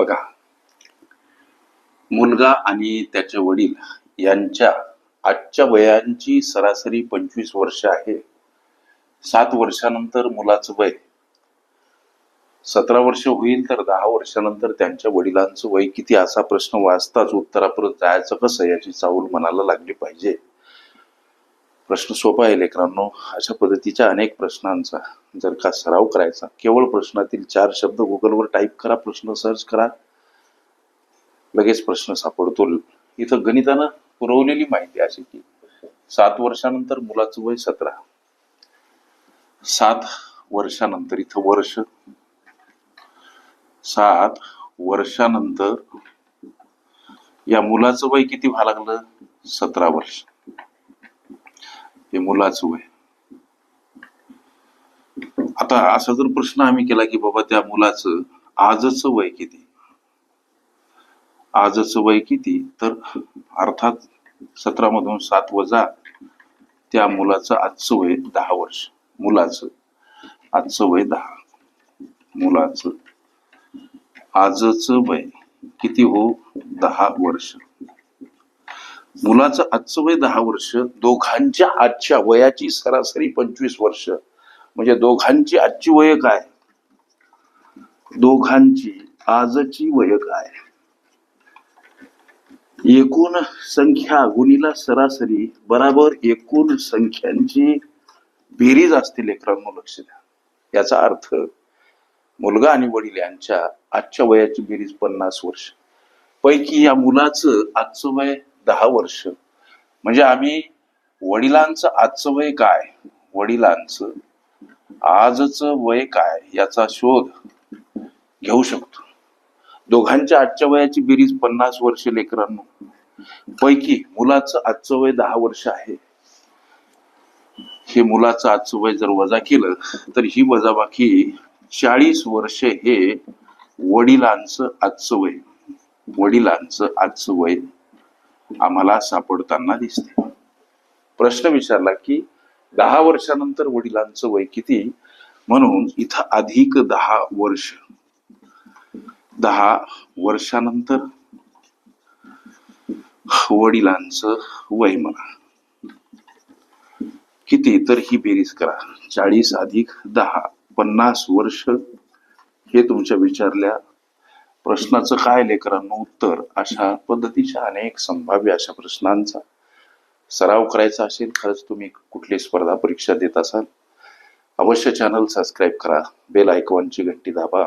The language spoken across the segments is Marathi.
बघा. मुलगा आणि त्याचे वडील यांच्या आजच्या वयांची सरासरी पंचवीस वर्ष आहे. सात वर्षानंतर मुलाचं वय. सतरा वर्ष होईल तर दहा वर्षानंतर त्यांच्या वडिलांचं वय किती असा प्रश्न वाचताच उत्तरापर्यंत जायचं कसं याची चावल मनाला लागली पाहिजे. प्रश्न सोपा आहे लेकरांनो. अशा पद्धतीच्या अनेक प्रश्नांचा जर का सराव करायचा केवळ प्रश्नातील चार शब्द गुगलवर टाईप करा प्रश्न सर्च करा. लगेच प्रश्न सापडतो. इथं गणितानं पुरवलेली माहिती अशी की सात वर्षानंतर मुलाचं वय सतरा. सात वर्षानंतर इथं वर्ष. सात वर्षानंतर या मुलाचं वय किती व्हायला लागलं? सतरा वर्ष. हे मुलाचं वय आता असा जर प्रश्न आम्ही केला की बाबा त्या मुलाचं आजच वय किती? आजच वय किती? तर अर्थात सतरा मधून सात वजा त्या मुलाचं आजचं वय दहा वर्ष. मुलाचं आजचं वय दहा. मुलाचं आजच वय किती हो? दहा वर्ष. मुलाचं आजचं वय दहा वर्ष दोघांच्या आजच्या वयाची सरासरी पंचवीस वर्ष. म्हणजे दोघांची आजची वय काय? दोघांची आजची वय काय? एकूण संख्या गुणीला सरासरी बराबर एकूण संख्यांची बेरीज असते लेकरांनो लक्ष द्या. याचा अर्थ मुलगा आणि वडील यांच्या आजच्या वयाची बेरीज पन्नास वर्ष. पैकी या मुलाचं आजचं वय दहा वर्ष. म्हणजे आम्ही वडिलांचं आजचं वय काय? वडिलांचं आजचं वय काय याचा शोध घेऊ शकतो. दोघांच्या आजच्या वयाची बेरीज पन्नास वर्ष लेकरांनो. पैकी मुलाचं आजचं वय दहा वर्ष आहे. हे मुलाचं आजचं वय जर वजा केलं तर ही वजाबाकी चाळीस वर्ष हे वडिलांचं आजचं वय. वडिलांचं आजचं वय आम्हाला सापडताना दिसते. प्रश्न विचारला की दहा वर्षानंतर वडिलांचं वय किती? म्हणून इथं अधिक दहा वर्ष. दहा वर्षानंतर वडिलांचं वय म्हणा. किती? तर ही बेरीज करा. चाळीस अधिक दहा पन्नास वर्ष हे तुमच्या विचारल्या प्रश्नाचं काय लेकरांनो उत्तर? अशा पद्धतीच्या अनेक संभाव्य अशा प्रश्नांचा सराव करायचा असेल खरंच तुम्ही कुठली स्पर्धा परीक्षा देत असाल अवश्य चॅनल सबस्क्राईब करा बेल आयकॉनची घंटी दाबा.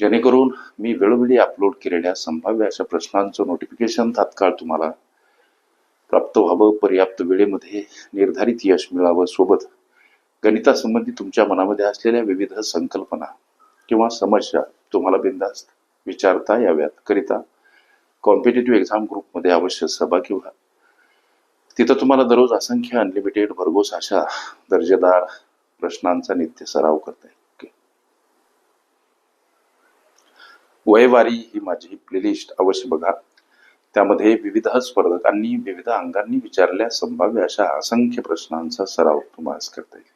जेणेकरून मी वेळोवेळी अपलोड केलेल्या संभाव्य अशा प्रश्नांचं नोटिफिकेशन तात्काळ तुम्हाला प्राप्त व्हावं पर्याप्त वेळेमध्ये निर्धारित यश मिळावं. सोबत गणितासंबंधी तुमच्या मनामध्ये असलेल्या विविध संकल्पना किंवा समस्या तुम्हाला बिंदास्त विचारता याव्यात. करिता कॉम्पिटेटिव्ह एक्झाम ग्रुपमध्ये अवश्य सहभागी व्हा. तिथं तुम्हाला दररोज असंख्य अनलिमिटेड भरघोस अशा दर्जेदार प्रश्नांचा नित्य सराव करता येईल. वयवारी ही माझी प्लेलिस्ट अवश्य बघा. त्यामध्ये विविध स्पर्धकांनी विविध अंगांनी विचारल्या संभाव्य अशा असंख्य प्रश्नांचा सराव तुम्हाला करता येईल.